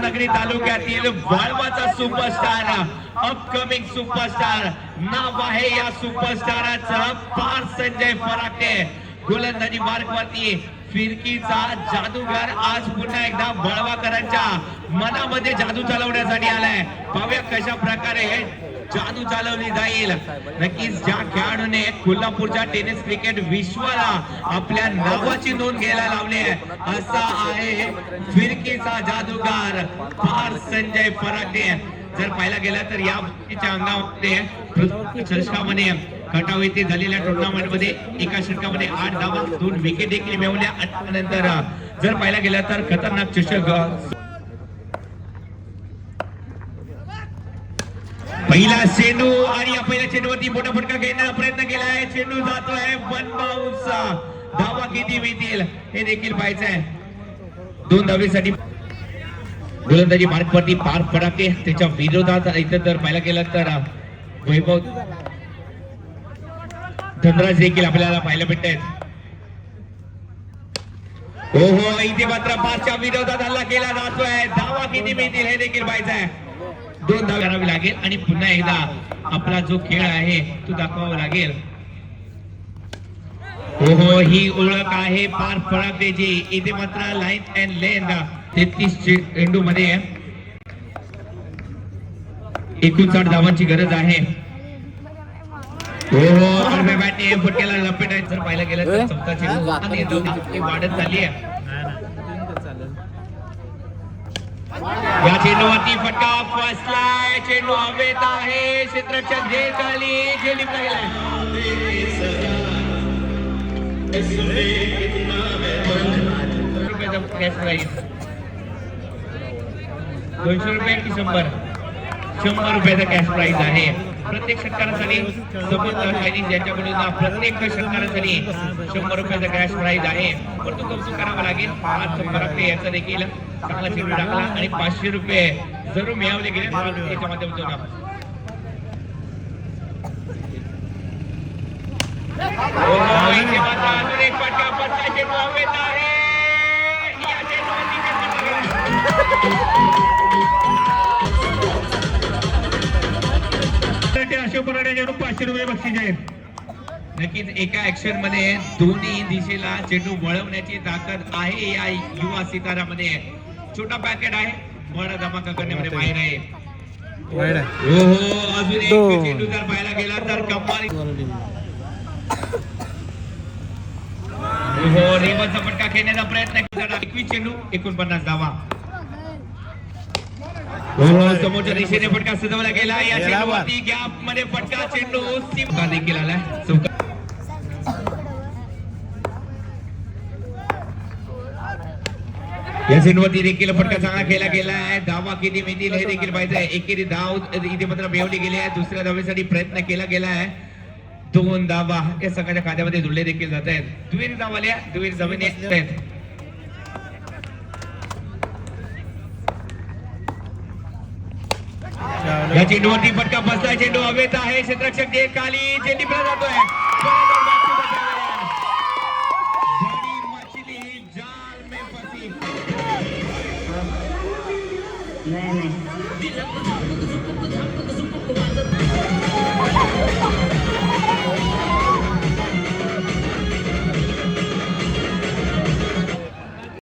राधानगरी तालुक्यातील वाळवाचा superstar upcoming superstar नाव आहे या सुपरस्टाराचं पार संजय फराटे. गोलंदाजी मार्ग वरती फिरकीचा जादूगार आज पुन्हा एकदा बळवाकरांच्या मनामध्ये जादू चालवण्यासाठी आलाय. पाहूया कशा प्रकारे जादू चालवली जाईल. नक्कीच ज्या खेळाडूने कोल्हापूरच्या टेनिस क्रिकेट विश्वाला आपल्या नावाची नोंद घ्यायला लावली आहे असा आहे फिरकीचा जादूगार फार संजय फराटे जर पाहायला गेला तर या व्यक्तीच्या अंगामध्ये षटकामध्ये कटाव येथे झालेल्या टुर्नामेंटमध्ये एका षटकामध्ये आठ धावा दोन विकेट देखील मिळवल्या. नंतर जर पाहायला गेला तर खतरनाक चषक. पहिला चेंडू आणि या पहिल्या चेंडूवरती मोठा फटका घेण्याचा प्रयत्न केला आहे चेंडू जातोय वन बाउन्सचा धावा किती मिळतील हे देखील पाहायचं आहे दोन धावेसाठी गोलंदाजी मार्गवरती पार फडाके त्याच्या विरोधात इथं तर पाहायला गेलं तर वैभव धनराज देखील आपल्याला पाहायला भेटत आहेत हो हो इथे मात्र पाचच्या विरोधात हल्ला केला जातोय. धावा किती मिळतील हे देखील पाहायचं आहे दोन धाव करावी लागेल आणि पुन्हा एकदा आपला जो खेळ आहे तो दाखवावा लागेल. हो हो ही ओळख आहे पार फळाकची इथे मात्र लाईन अँड लेंथ तेहतीस चेंडू मध्ये एकोणसाठ धावांची गरज आहे. हो हो फटक्याला लपेट आहे जर पाहायला गेलं तर चौथा चेंडू वाढत चालली आहे. या चेंडूवरती फटका फसलाय चेंडू हवेत आहे. क्षेत्ररक्षक झेल खाली झेलिपला गेलाय दोनशे रुपये की शंभर? शंभर रुपयाचा कॅश प्राईज आहे. प्रत्येक षटकारासाठी सबूत ज्यांच्याकडून प्रत्येक षटकारासाठी शंभर रुपयाचा कॅश प्राईज आहे. परंतु कौतुक करावं लागेल. पाच फरक याचा देखील चांगला चेंडू टाकला आणि पाचशे रुपये जरूर मिळवले गेले त्याच्या माध्यमातून अजून एक आहे गेला? अशोक पराडे पाचशे रुपये बक्षीस आहेत नक्कीच एका ऍक्शनमध्ये दोन्ही दिशेला चेंडू वळवण्याची ताकद आहे या युवा सितारामध्ये छोटा पॅकेट आहे. मोठा धमाका करण्यामध्ये माहीर आहे हो हो अजून एक चेंडू जर पाहायला गेला तर कमाल. हो फटका खेळण्याचा प्रयत्न केला एकवीस चेंडू एकोणपन्नास धावा. हो हो, समोरच्या दिशेने फटका सजवला गेला. या चेंडूवरती गॅपमध्ये फटका चेंडू देखील आलाय. चौका या चेंडूवरती देखील फटका चांगला खेळला गेला आहे. धावा किती मिळतील हे देखील पाहिजे. आहे एकेरी धाव इथे मात्र मिळवली गेली आहे. दुसऱ्या धावेसाठी प्रयत्न केला गेला आहे. दोन धावा या सगळ्या खात्यामध्ये जुळले देखील जात आहेत. दुहेरी धाव आल्या. दुहेरी धावेने येत आहेत. या चेंडूवरती फटका बसला चेंडू हवेत आहे. क्षेत्ररक्षक जे खाली चेंडी जातोय. Nene.